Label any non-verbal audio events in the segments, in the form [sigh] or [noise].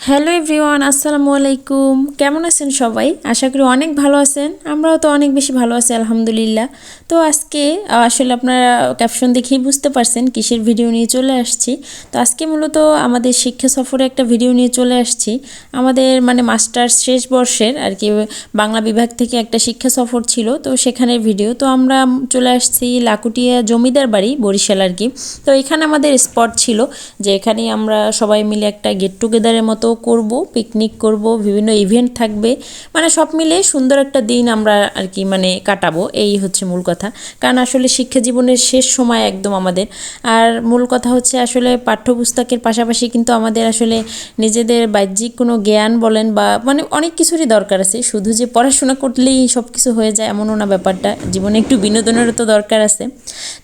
Hello everyone, আসসালামু আলাইকুম। কেমন আছেন সবাই? আশা করি অনেক ভালো আছেন। আমরাও তো অনেক বেশি ভালো আছি, আলহামদুলিল্লাহ। তো আজকে আসলে আপনারা ক্যাপশন দেখেই বুঝতে পারছেন কিসের ভিডিও নিয়ে চলে আসছি। তো আজকে মূলত আমাদের শিক্ষা সফরে একটা ভিডিও নিয়ে চলে আসছি। আমাদের মানে মাস্টার্স শেষ বর্ষের আর কি, বাংলা বিভাগ থেকে একটা শিক্ষা সফর ছিল, তো সেখানের ভিডিও তো আমরা চলে আসছি লাকুটিয়া জমিদার বাড়ি, বরিশাল আর কি। তো এখানে আমাদের স্পট ছিল যে এখানেই আমরা সবাই মিলে একটা গেট টুগেদারের মতো করব পিকনিক করব, বিভিন্ন ইভেন্ট থাকবে। মানে সব মিলে সুন্দর একটা দিন আমরা আর কি মানে কাটাবো, এই হচ্ছে মূল কথা। কারণ আসলে শিক্ষা জীবনের শেষ সময় একদম আমাদের। আর মূল কথা হচ্ছে আসলে পাঠ্যপুস্তকের পাশাপাশি কিন্তু আমাদের আসলে নিজেদের বাহ্যিক কোনো জ্ঞান বলেন বা মানে অনেক কিছুরই দরকার আছে। শুধু যে পড়াশোনা করলেই সব কিছু হয়ে যায় এমনও না ব্যাপারটা। জীবনে একটু বিনোদনেরও তো দরকার আছে।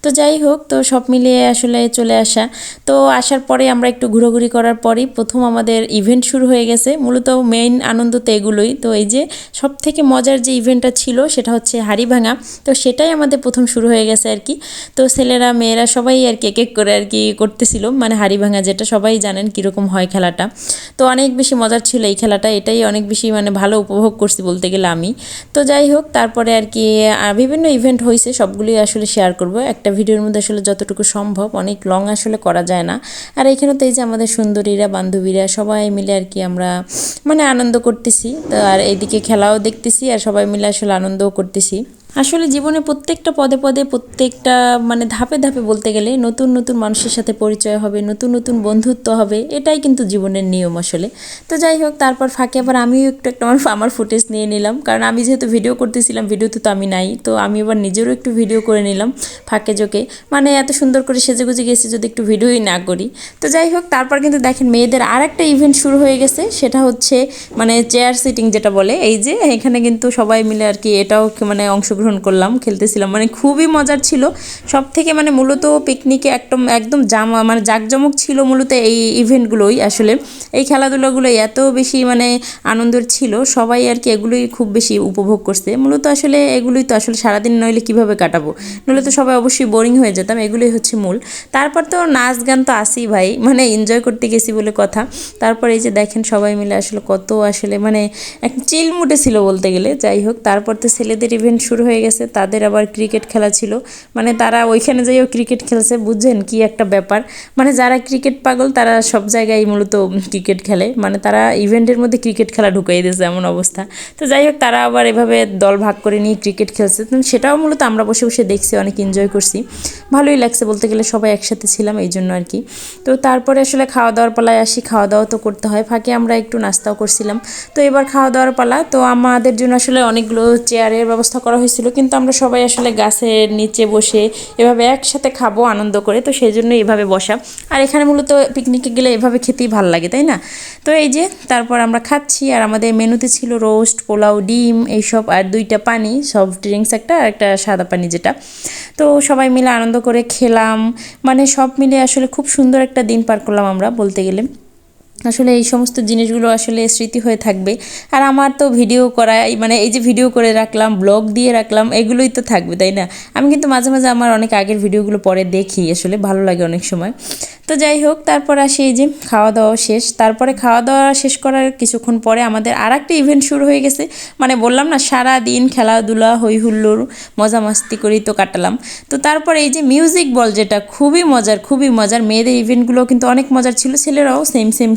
তো যাই হোক, তো সব মিলিয়ে আসলে চলে আসা। তো আসার পরে আমরা একটু ঘোরাঘুরি করার পরেই প্রথম আমাদের ইভেন্ট শুরু হয়ে গেছে। মূলত মেইন আনন্দ তো এগুলোই। তো এই যে সব থেকে মজার যে ইভেন্টটা ছিল সেটা হচ্ছে হাড়ি ভাঙা তো সেটাই আমাদের প্রথম শুরু হয়ে গেছে আর কি। তো ছেলেরা, মেয়েরা সবাই আর কি এক করে আর কি করতেছিল। মানে হাড়ি ভাঙা যেটা সবাই জানেন কীরকম হয় খেলাটা। তো অনেক বেশি মজার ছিল এই খেলাটা। এটাই অনেক বেশি মানে ভালো উপভোগ করছি বলতে গেলে আমি। তো যাই হোক, তারপরে আর কি বিভিন্ন ইভেন্ট হয়েছে সবগুলোই আসলে শেয়ার করব। একটা ভিডিওর মধ্যে আসলে যতটুকু সম্ভব, অনেক লং আসলে করা যায় না। আর এখানে তো এই যে আমাদের সুন্দরীরা, বান্ধবীরা সবাই মিলে আর কি আমরা মানে আনন্দ করতেছি। তো আর এইদিকে খেলাও দেখতেছি আর সবাই মিলে আসলে আনন্দও করতেছি। আসলে জীবনে প্রত্যেকটা পদে পদে প্রত্যেকটা মানে ধাপে ধাপে বলতে গেলে নতুন নতুন মানুষের সাথে পরিচয় হবে, নতুন নতুন বন্ধুত্ব হবে, এটাই কিন্তু জীবনের নিয়ম আসলে। তো যাই হোক, তারপর ফাঁকে আবার আমিও একটু একটা আমার আমার ফুটেজ নিয়ে নিলাম। কারণ আমি যেহেতু ভিডিও করতেছিলাম ভিডিওতে তো আমি নাই। তো আমি এবার নিজেরও একটু ভিডিও করে নিলাম ফাঁকে জোকে মানে এত সুন্দর করে সেজে গুজে গেছি যদি একটু ভিডিওই না করি। তো যাই হোক, তারপর কিন্তু দেখেন মেয়েদের আর একটা ইভেন্ট শুরু হয়ে গেছে। সেটা হচ্ছে মানে চেয়ার সিটিং যেটা বলে, এই যে এখানে কিন্তু সবাই মিলে আর কি এটাও মানে অংশগ্রহণ করলাম, খেলতেছিলাম। মানে খুবই মজার ছিল। সব থেকে মানে মূলত পিকনিকে একদম একদম জামা মানে জাঁকজমক ছিল মূলত এই ইভেন্টগুলোই আসলে। এই খেলাধুলাগুলো এত বেশি মানে আনন্দের ছিল, সবাই আর কি এগুলোই খুব বেশি উপভোগ করছে। মূলত আসলে এগুলোই তো আসলে সারাদিন নইলে কীভাবে কাটাবো? নইলে তো সবাই অবশ্যই বোরিং হয়ে যেতাম, এগুলোই হচ্ছে মূল। তারপর তো নাচ গান তো আসি ভাই মানে এনজয় করতে গেছি বলে কথা। তারপর এই যে দেখেন সবাই মিলে আসলে কত আসলে মানে এক চিল মুডে ছিল বলতে গেলে, যাই হোক। তারপর তো ছেলেদের ইভেন্ট শুরু হয়ে গেছে, তাদের আবার ক্রিকেট খেলা ছিল। মানে তারা ওইখানে যাইও ক্রিকেট খেলছে, বুঝছেন কি একটা ব্যাপার? মানে যারা ক্রিকেট পাগল, তারা সব জায়গায় মূলত ক্রিকেট খেলে। মানে তারা ইভেন্টের মধ্যে ক্রিকেট খেলা ঢুকিয়ে দিয়েছে এমন অবস্থা। তো যাই হোক, তারা আবার এভাবে দল ভাগ করে নিয়ে ক্রিকেট খেলছে। সেটাও মূলত আমরা বসে বসে দেখছি, অনেক এনজয় করছি। ভালোই লাগছে বলতে গেলে, সবাই একসাথে ছিলাম এই জন্য আর কি। তো তারপরে আসলে খাওয়া দাওয়ার পালায় আসি খাওয়া দাওয়া তো করতে হয়। ফাঁকে আমরা একটু নাস্তাও করছিলাম। তো এবার খাওয়া দাওয়ার পালা, তো আমাদের জন্য আসলে অনেকগুলো চেয়ারের ব্যবস্থা করা হয়েছিল, কিন্তু আমরা সবাই আসলে গাছের নিচে বসে এভাবে একসাথে খাব, আনন্দ করে। তো সেই জন্য এভাবে বসা। আর এখানে মূলত পিকনিকে গেলে এভাবে খেতেই ভালো লাগে, তাই না? তো এই যে, তারপর আমরা খাচ্ছি, আর আমাদের মেনুতে ছিল রোস্ট পোলাও, ডিম এইসব, আর দুইটা পানি সফট ড্রিঙ্কস একটা, আর একটা সাদা পানি যেটা। তো সবাই মিলে আনন্দ করে খেলাম। মানে সব মিলে আসলে খুব সুন্দর একটা দিন পার করলাম আমরা, বলতে গেলে। আসলে এই সমস্ত জিনিসগুলো আসলে স্মৃতি হয়ে থাকবে। আর আমার তো ভিডিও করাই মানে এই যে ভিডিও করে রাখলাম, ব্লগ দিয়ে রাখলাম, এগুলোই তো থাকবে, তাই না? আমি কিন্তু মাঝে মাঝে আমার অনেক আগের ভিডিওগুলো পরে দেখি, আসলে ভালো লাগে অনেক সময়। তো যাই হোক, তারপর আসি এই যে খাওয়া দাওয়া শেষ। তারপরে খাওয়া দাওয়া শেষ করার কিছুক্ষণ পরে আমাদের আর একটা ইভেন্ট শুরু হয়ে গেছে। মানে বললাম না সারা দিন খেলাধুলা হই হুল্লোড় মজা মাস্তি করেই তো কাটালাম। তো তারপর এই যে মিউজিক বল যেটা, খুবই মজার খুবই মজার। মেয়েদের ইভেন্টগুলো কিন্তু অনেক মজার ছিল, ছেলেরাও সেম সেম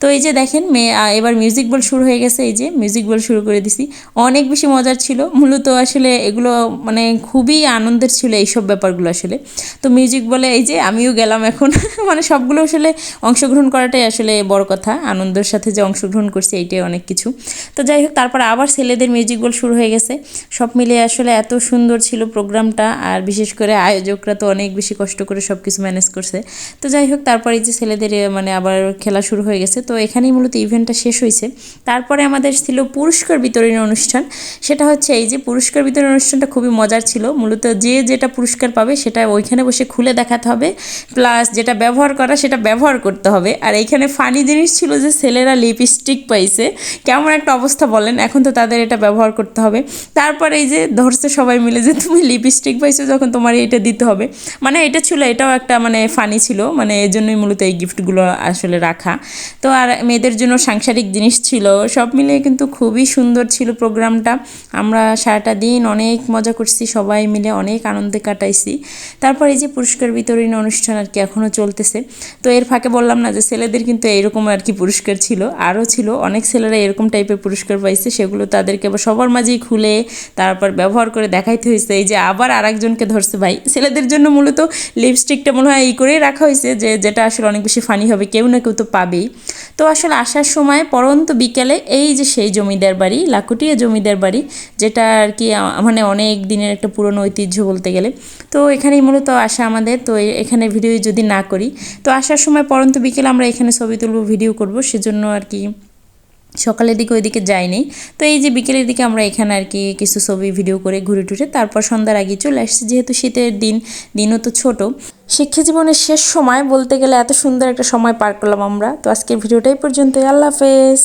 তো এই যে দেখেন মেয়ে এবার মিউজিক বল শুরু হয়ে গেছে। এই যে মিউজিক বল শুরু করে দিছি। অনেক বেশি মজার ছিল। মূলত আসলে এগুলো মানে খুবই আনন্দের ছিল এইসব ব্যাপারগুলো আসলে। তো মিউজিক বলে এই যে আমিও গেলাম এখন। [laughs] মানে সবগুলো আসলে অংশগ্রহণ করাটাই আসলে বড় কথা। আনন্দের সাথে যে অংশগ্রহণ করছি, এইটাই অনেক কিছু। তো যাই হোক, তারপর আবার ছেলেদের মিউজিক বল শুরু হয়ে গেছে। সব মিলিয়ে আসলে এত সুন্দর ছিল প্রোগ্রামটা। আর বিশেষ করে আয়োজকরা তো অনেক বেশি কষ্ট করে সব কিছু ম্যানেজ করছে। তো যাই হোক, তারপর এই যে ছেলেদের মানে আবার খেলা শুরু হয়ে গেছে। তো এখানেই মূলত ইভেন্টটা শেষ হয়েছে। তারপরে আমাদের ছিল পুরস্কার বিতরণী অনুষ্ঠান। সেটা হচ্ছে এই যে পুরস্কার বিতরণ অনুষ্ঠানটা খুবই মজার ছিল। মূলত যে যেটা পুরস্কার পাবে সেটা ওইখানে বসে খুলে দেখাতে হবে। প্লাস যেটা ব্যবহার করা সেটা ব্যবহার করতে হবে। আর এইখানে ফানি জিনিস ছিল যে ছেলেরা লিপস্টিক পাইছে। কেমন একটা অবস্থা বলেন, এখন তো তাদের এটা ব্যবহার করতে হবে। তারপরে এই যে ধরছে সবাই মিলে যে তুমি লিপস্টিক পাইছো, যখন তোমার এটা দিতে হবে। মানে এটা ছিল, এটাও একটা মানে ফানি ছিল। মানে এই জন্যই মূলত এই গিফটগুলো আসলে রাখা পিঠা তো আর মেয়েদের জন্য সাংসারিক জিনিস ছিল, সব মিলিয়ে কিন্তু খুবই সুন্দর ছিল প্রোগ্রামটা। আমরা সারাটা দিন অনেক মজা করছি, সবাই মিলে অনেক আনন্দে কাটাইছি। তারপর এই যে পুরস্কার বিতরণী অনুষ্ঠান আর কি এখনও চলতেছে। তো এর ফাঁকে বললাম না যে ছেলেদের কিন্তু এইরকম আর কি পুরস্কার ছিল, আরও ছিল। অনেক ছেলেরা এরকম টাইপের পুরস্কার পাইছে, সেগুলো তাদেরকে আবার সবার মাঝেই খুলে তারপর ব্যবহার করে দেখাইতে হয়েছে এই যে আবার আরেকজনকে ধরছে ভাই। ছেলেদের জন্য মূলত লিপস্টিকটা মনে হয় এই করেই রাখা হয়েছে যে, যেটা আসলে অনেক বেশি ফানি হবে। কেউ না কেউ তো পাবেই। তো আসলে আসার সময় পরন্ত বিকেলে এই যে সেই জমিদার বাড়ি লাকুটিয়া জমিদার বাড়ি, যেটা আর কি মানে অনেক দিনের একটা পুরনো ঐতিহ্য বলতে গেলে। তো এখানেই মূলত আসা আমাদের। তো এখানে ভিডিও যদি না করি, তো আসার সময় পরন্ত বিকেলে আমরা এখানে ছবি তুলব, ভিডিও করব, সেজন্য আর কি সকালের দিকে ওইদিকে যাইনি। তো এই যে বিকেলের দিকে আমরা এখানে আর কি কিছু ছবি ভিডিও করে ঘুরে টুরে তারপর সন্ধ্যার আগে চলে আসছি। যেহেতু শীতের দিন, দিনও তো ছোটো। শিক্ষা জীবনের শেষ সময় বলতে গেলে এত সুন্দর একটা সময় পার করলাম আমরা। তো আজকের ভিডিওটাই পর্যন্ত আল্লাহ হাফেজ।